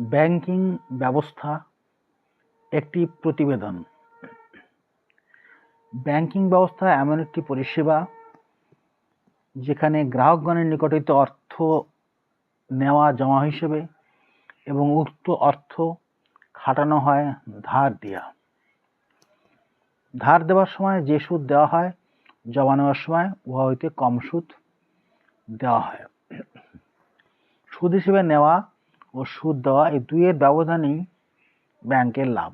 Banking ব্যবস্থা একটি প্রতিবেদন। ব্যাংকিং ব্যবস্থা এমন একটি পরিষেবা যেখানে গ্রাহকগণের নিকটিত অর্থ নেওয়া জমা হিসেবে এবং উক্ত অর্থ খাটানো হয় ধার দিয়া। ধার দেওয়ার সময় যে সুদ দেওয়া হয়, জমা নেওয়ার সময় উহা হইতে কম সুদ দেওয়া হয়। সুদ হিসেবে নেওয়া ও সুদ দেওয়া এই দুইয়ের ব্যবধানই ব্যাংকের লাভ।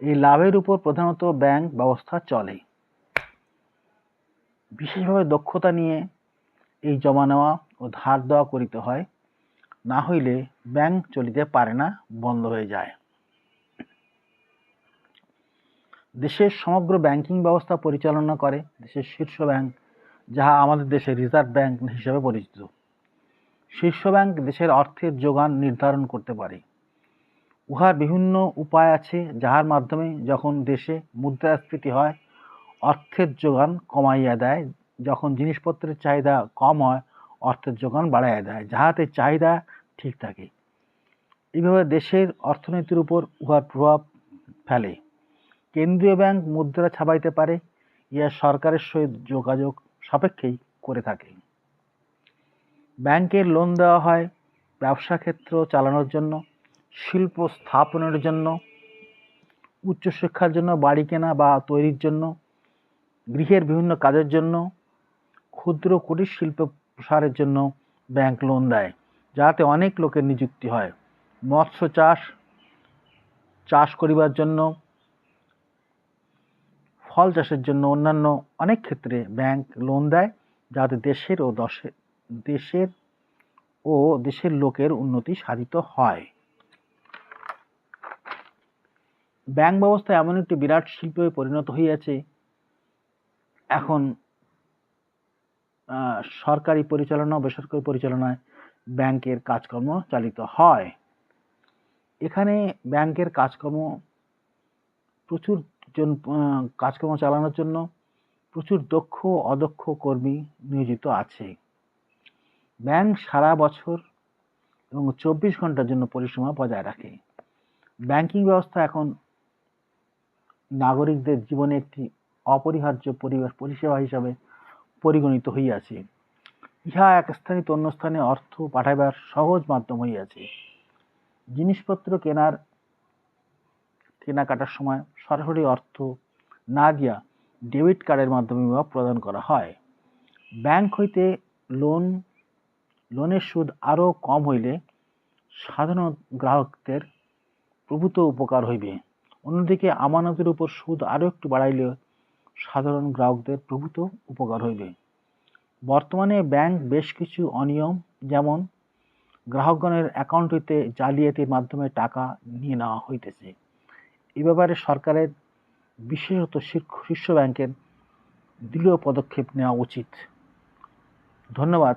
এই লাভের উপর প্রধানত ব্যাংক ব্যবস্থা চলে। বিশেষভাবে দক্ষতা নিয়ে এই জমা নেওয়া ও ধার দেওয়া করিতে হয়, না হইলে ব্যাংক চলিতে পারে না, বন্ধ হয়ে যায়। দেশের সমগ্র ব্যাংকিং ব্যবস্থা পরিচালনা করে দেশের শীর্ষ ব্যাংক, যাহা আমাদের দেশে রিজার্ভ ব্যাংক হিসেবে পরিচিত। শীর্ষ ব্যাংক দেশের অর্থের যোগান নির্ধারণ করতে পারে। উহার বিভিন্ন উপায় আছে, যাহার মাধ্যমে যখন দেশে মুদ্রাস্ফীতি হয়, অর্থের যোগান কমাইয়া দেয়। যখন জিনিসপত্রের চাহিদা কম হয়, অর্থের যোগান বাড়াইয়া দেয়, যাহাতে চাহিদা ঠিক থাকে। এইভাবে দেশের অর্থনীতির উপর উহার প্রভাব ফেলে। কেন্দ্রীয় ব্যাংক মুদ্রা ছাপাইতে পারে, ইহা সরকারের সহিত যোগাযোগ সাপেক্ষেই করে থাকে। ব্যাংকের লোন দেওয়া হয় ব্যবসা ক্ষেত্র চালানোর জন্য, শিল্প স্থাপনের জন্য, উচ্চশিক্ষার জন্য বাড়ি কেনা বা তৈরির জন্য, গৃহের বিভিন্ন কাজের জন্য, ক্ষুদ্র কুটির শিল্প প্রসারের জন্য ব্যাংক লোন দেয়, যাতে অনেক লোকের নিযুক্তি হয়। মৎস্য চাষ চাষ করিবার জন্য, ফল চাষের জন্য অন্যান্য অনেক ক্ষেত্রে ব্যাংক লোন দেয়, যাতে দেশের ও দশে দেশের ও দেশের লোকের উন্নতি সাধিত হয়। ব্যাংক ব্যবস্থা এমন একটি বিরাট শিল্পে পরিণত হইয়াছে। এখন সরকারি পরিচালনা বেসরকারি পরিচালনায় ব্যাংকের কাজকর্ম চালিত হয়। এখানে ব্যাংকের কাজকর্ম প্রচুর জন কাজকর্ম চালানোর জন্য প্রচুর দক্ষ অদক্ষ কর্মী নিয়োজিত আছে। ব্যাংক সারা বছর এবং চব্বিশ ঘণ্টার জন্য পরিসীমা বজায় রাখে। ব্যাংকিং ব্যবস্থা এখন নাগরিকদের জীবনে একটি অপরিহার্য পরিবেশ, পরিষেবা হিসাবে পরিগণিত হইয়াছে। ইহা এক স্থানে অন্য স্থানে অর্থ পাঠাইবার সহজ মাধ্যম হইয়াছে। জিনিসপত্র কেনার, কেনাকাটার সময় সরাসরি অর্থ না দিয়া ডেবিট কার্ডের মাধ্যমে প্রদান করা হয়। ব্যাংক হইতে লোন লোনের সুদ আরও কম হইলে সাধারণ গ্রাহকদের প্রভূত উপকার হইবে। অন্যদিকে আমানতের উপর সুদ আরও একটু বাড়াইলে সাধারণ গ্রাহকদের প্রভূত উপকার হইবে। বর্তমানে ব্যাংক বেশ কিছু অনিয়ম, যেমন গ্রাহকগণের অ্যাকাউন্ট হইতে জালিয়াতির মাধ্যমে টাকা নিয়ে নেওয়া হইতেছে। এ ব্যাপারে সরকারের, বিশেষত শীর্ষ ব্যাংকের দৃঢ় পদক্ষেপ নেওয়া উচিত। ধন্যবাদ।